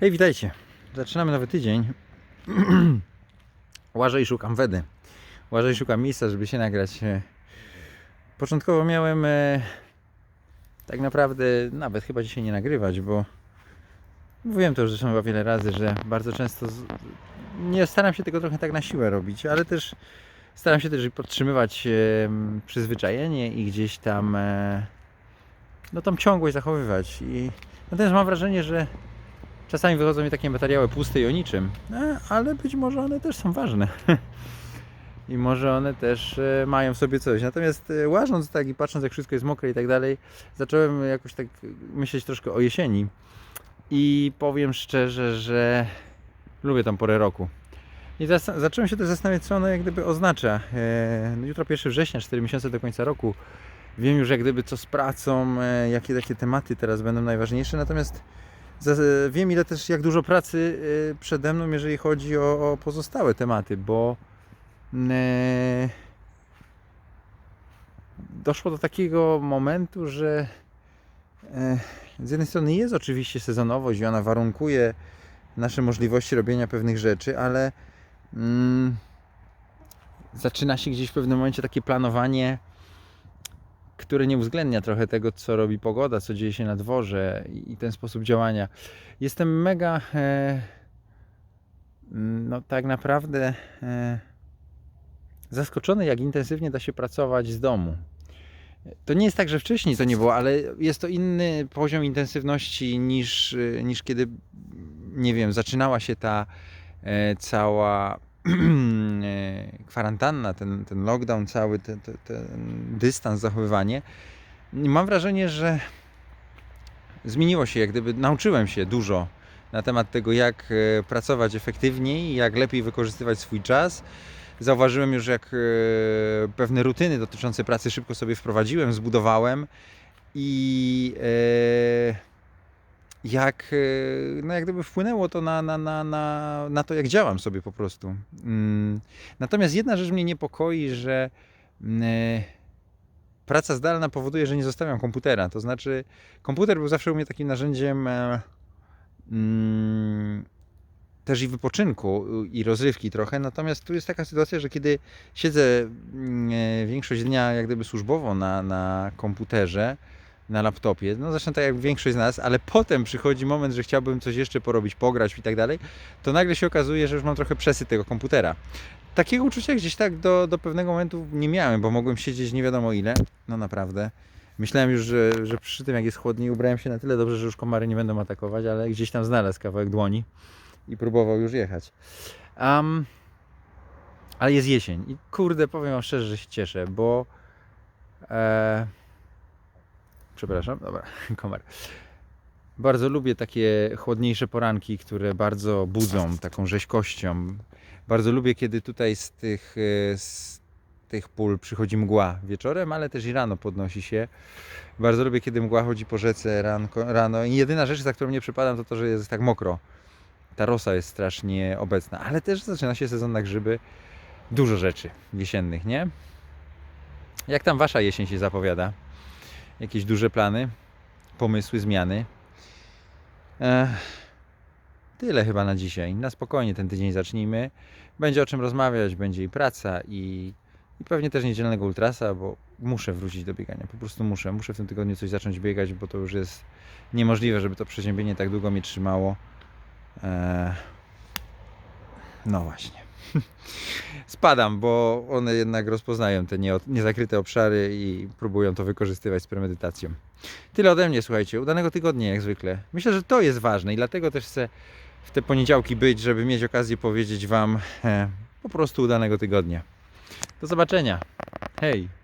Hej, witajcie. Zaczynamy nowy tydzień. Łażę i szukam wedy. Łażę i szukam miejsca, żeby się nagrać. Początkowo miałem e, tak naprawdę nawet chyba dzisiaj nie nagrywać, bo mówiłem to już zresztą chyba wiele razy, że bardzo często z... nie staram się tego trochę tak na siłę robić, ale też staram się też podtrzymywać e, przyzwyczajenie i gdzieś tam e, no tą ciągłość zachowywać i natomiast mam wrażenie, że Czasami wychodzą mi takie materiały puste i o niczym, e, ale być może one też są ważne. I może one też e, mają w sobie coś. Natomiast e, łażąc tak i patrząc jak wszystko jest mokre i tak dalej, zacząłem jakoś tak myśleć troszkę o jesieni. I powiem szczerze, że lubię tą porę roku. I zacząłem się też zastanawiać, co ona jak gdyby oznacza. No jutro 1 września, 4 miesiące do końca roku. Wiem już jak gdyby co z pracą, jakie takie tematy teraz będą najważniejsze. Natomiast wiem ile też jak dużo pracy y, przede mną, jeżeli chodzi o, o pozostałe tematy, bo e, doszło do takiego momentu, że e, z jednej strony jest oczywiście sezonowość i ona warunkuje nasze możliwości robienia pewnych rzeczy, ale mm, zaczyna się gdzieś w pewnym momencie takie planowanie które nie uwzględnia trochę tego, co robi pogoda, co dzieje się na dworze i ten sposób działania. Jestem mega, e, no tak naprawdę e, zaskoczony, jak intensywnie da się pracować z domu. To nie jest tak, że wcześniej to nie było, ale jest to inny poziom intensywności niż, e, niż kiedy, nie wiem, zaczynała się ta e, cała kwarantanna, ten, ten lockdown cały, ten, ten, ten dystans, zachowywanie. Mam wrażenie, że zmieniło się, jak gdyby nauczyłem się dużo na temat tego, jak e, pracować efektywniej, jak lepiej wykorzystywać swój czas. Zauważyłem już, jak e, pewne rutyny dotyczące pracy szybko sobie wprowadziłem, zbudowałem i e, jak, e, no jak gdyby wpłynęło to na, na, na, na, na to, jak działam sobie po prostu. Mm. Natomiast jedna rzecz mnie niepokoi, że mm, e, praca zdalna powoduje, że nie zostawiam komputera. To znaczy, komputer był zawsze u mnie takim narzędziem e, mm, też i wypoczynku i rozrywki trochę. Natomiast tu jest taka sytuacja, że kiedy siedzę większość dnia jak gdyby służbowo na, na komputerze, na laptopie, no zresztą tak jak większość z nas, ale potem przychodzi moment, że chciałbym coś jeszcze porobić, pograć i tak dalej, to nagle się okazuje, że już mam trochę przesyt tego komputera. Takiego uczucia gdzieś tak do, do pewnego momentu nie miałem, bo mogłem siedzieć nie wiadomo ile, no naprawdę. Myślałem już, że, że przy tym jak jest chłodniej ubrałem się na tyle dobrze, że już komary nie będą atakować, ale gdzieś tam znalazł kawałek dłoni i próbował już jechać. Am, ale jest jesień i kurde, powiem wam szczerze, że się cieszę, bo e, przepraszam, dobra, komar. Bardzo lubię takie chłodniejsze poranki, które bardzo budzą taką rzeźkością. Bardzo lubię, kiedy tutaj z tych, e, z tych pól przychodzi mgła wieczorem, ale też i rano podnosi się. Bardzo lubię, kiedy mgła chodzi po rzece ranko, rano. I jedyna rzecz, za którą nie przypadam, to to, że jest tak mokro. Ta rosa jest strasznie obecna, ale też zaczyna się sezon na grzyby. Dużo rzeczy jesiennych, nie? Jak tam wasza jesień się zapowiada? Jakieś duże plany, pomysły, zmiany? Ech, tyle chyba na dzisiaj. Na spokojnie ten tydzień zacznijmy. Będzie o czym rozmawiać, będzie i praca, i, i pewnie też niedzielnego ultrasa, bo muszę wrócić do biegania. Po prostu muszę. Muszę w tym tygodniu coś zacząć biegać, bo to już jest niemożliwe, żeby to przeziębienie tak długo mnie trzymało. Eee, no właśnie. Spadam, bo one jednak rozpoznają te nie, niezakryte obszary i próbują to wykorzystywać z premedytacją. Tyle ode mnie, słuchajcie. Udanego tygodnia jak zwykle. Myślę, że to jest ważne i dlatego też chcę w te poniedziałki być, żeby mieć okazję powiedzieć Wam e, po prostu udanego tygodnia. Do zobaczenia. Hej!